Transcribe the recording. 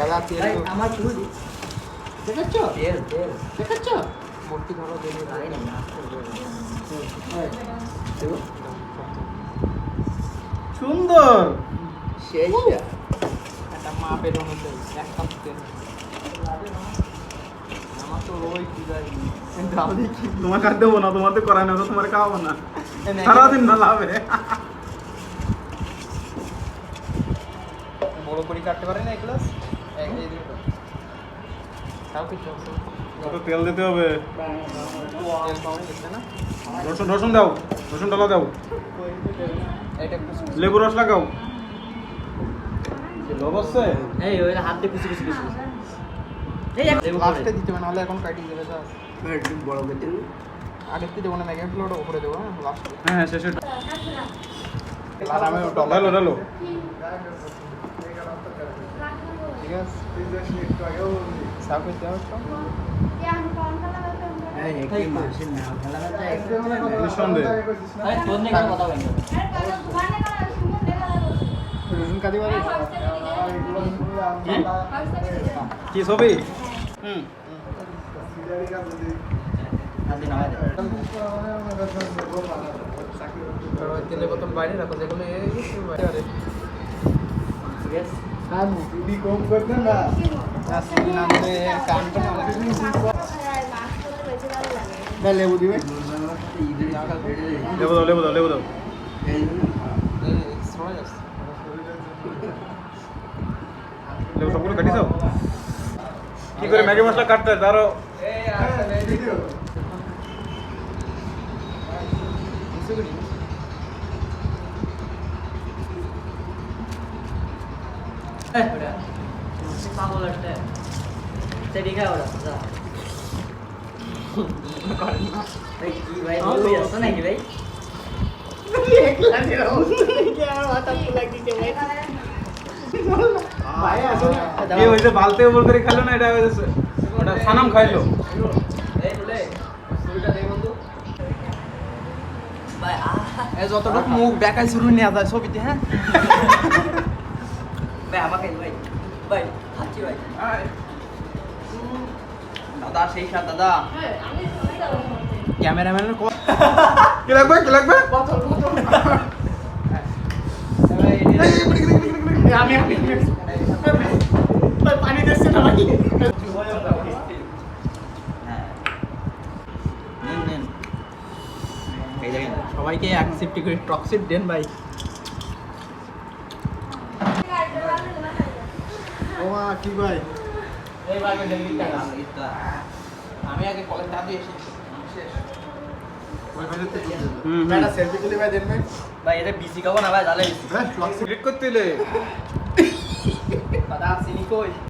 দাদা তেল আমার শুরু দি দেখাচ্ছ? তেল তেল। দেখাচ্ছ? ধরো সুন্দর। শেষ একটা মা এক কাপ তেল। আমার তো রোই কি যায় ডাল দেখি। তোমাকে আর দেবো না তোমার তো না তো তোমার খাওয়াবো না। সারাদিন না লাভে। বড় করে কাটতে পারে না এগুলো এই তেল দিতে হবে। না রসুন রসুন দাও রসুন ডালা দাও। লেবু রস লাগাও। আছে এই ওই হাত দিয়ে কুচি কুচি কুচি এই লাস্টে দিতে হবে নাহলে এখন কাটিয়ে দেবে যা বড় করে দিন আগের থেকে দেবো না ম্যাগি ফ্লোরটা উপরে দেবো হ্যাঁ লাস্টে হ্যাঁ শেষে আর আমি ওটা ডালো ডালো ঠিক আছে করতে হবে তো কি ছবি হুম নামাই বোতল বাইরে রাখো যেগুলো ঠিক আছে লেবু দিবে? দাও লেবু দাও লেবু দাও লেবু সবগুলো কাটি দাও কি করে ম্যাগি মশলা কাটতে হয় তারও এই একটা সেটি খাও ওটা যা এই কি ভাই বলবি আসতো নাকি ভাই কি হয়েছে বালতে উপর করে খেলো না এটা ওটা সানাম খাইলো এই বলে ছবিটা দে বন্ধু ভাই আহ এই যতটুকু মুখ দেখাই শুরু নেওয়া যায় ছবিতে হ্যাঁ ভাই আমাকে ভাই ভাই খাচ্ছি ভাই দাদা সেই সাথ দাদা ক্যামেরাম্যানের কি লাগবে কি লাগবে আমি আমি পানি দিচ্ছে না ভাই হ্যাঁ নিন নিন এই দেখেন সবাইকে এক সিফটি করে টক্সিট দেন ভাই ও মা কি ভাই? আমি আগে কলেজ দিয়ে এসেছি। ভাই দেন ভাই ভাই এটা বিসি খাব না ভাই জালে হ্যাঁ করতে